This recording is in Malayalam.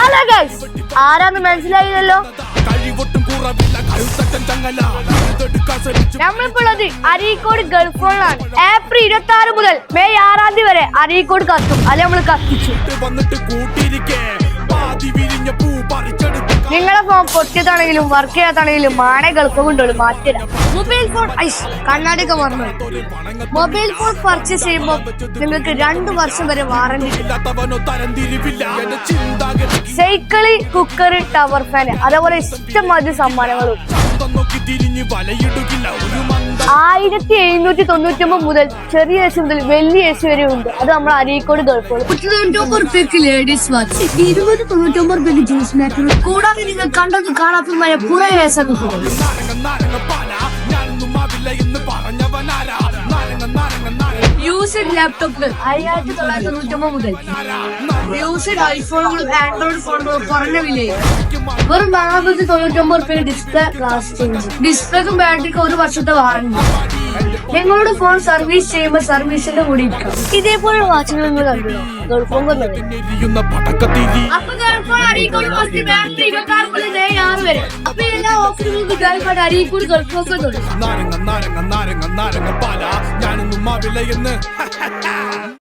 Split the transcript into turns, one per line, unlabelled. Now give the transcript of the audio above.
ഹലോ ഗൈസ് ആരാന്ന് മനസ്സിലായില്ലല്ലോ? നമ്മളിപ്പോഴത് അരീക്കോട് ഗൾഫ് ഏപ്രിൽ ഇരുപത്തി ആറ് മുതൽ മെയ് ആറാം തീയതി വരെ അരീക്കോട് കത്തും. അത് നമ്മൾ കത്തിച്ചു.
വന്നിട്ട് കൂട്ടിയിരിക്കേ.
നിങ്ങളെ ഫോൺ പൊട്ടിയതാണെങ്കിലും വർക്ക് ചെയ്യാത്താണെങ്കിലും മാണെ ഗൾഫ് കൊണ്ടുള്ള മാറ്റില്ല മൊബൈൽ ഫോൺ ഐസ് കർണാടക മറന്നു മൊബൈൽ ഫോൺ പർച്ചേസ് ചെയ്യുമ്പോൾ നിങ്ങൾക്ക് രണ്ടു വർഷം വരെ വാറണ്ടി സൈക്കിളി കുക്കറി കുക്കർ ടവർ ഫാൻ അതേപോലെ ഇഷ്ടമാതിരി സമ്മാനങ്ങളും
സ്വന്തം നോക്കി തിരിഞ്ഞ് വലയിടുകില്ല. ഒരു മന്ദ
ആയിരത്തി എഴുന്നൂറ്റി തൊണ്ണൂറ്റി ഒമ്പത് മുതൽ ചെറിയ യേശു മുതൽ വലിയ യേശു വരെ ഉണ്ട് അത് നമ്മൾ അരീക്കോട് ഗൾഫ്
തൊണ്ണൂറ്റൊമ്പത് റുപ്യക്ക് ലേഡീസ് വാച്ച് ഇരുപത് തൊണ്ണൂറ്റൊമ്പത് റുപ്യക്ക് ജ്യൂസ് മാറ്റർ കൂടാതെ നിങ്ങൾ കണ്ടത് കാണാത്തതുമായ കുറെ ഏസൊക്കെ
നാരങ്ങ നാരങ്ങ പാല
യൂസ്ഡ് ലാപ്ടോപ്പ് അയ്യായിരത്തി തൊള്ളായിരത്തി തൊണ്ണൂറ്റൊമ്പത് മുതൽ. യൂസ്ഡ് ഐഫോണുകളും ആൻഡ്രോയിഡ് ഫോണുകളും കുറഞ്ഞ വിലയിൽ. വെറും നാനൂറ്റി തൊണ്ണൂറ്റൊമ്പത് റുപ്യ ഡിസ്പ്ലേ ഗ്ലാസ് ചേഞ്ച് ഡിസ്പ്ലേക്കും ബാറ്ററിക്കും ഒരു വർഷത്തെ വാറണ്ടി ഞങ്ങളുടെ ഫോൺ സർവീസ് ചെയ്യുമ്പോൾ സർവീസിന്റെ കൂടി ഇരിക്കാം.
ഇതേപോലെ വാച്ചുകൾ നിങ്ങൾ കണ്ടു?
അപ്പൊ അരീക്കോട് ഫസ്റ്റ് ബാറ്ററി ഇരുപത്തി ആറ് മുതൽ
ഞാനൊന്നും മാവില്ല എന്ന്.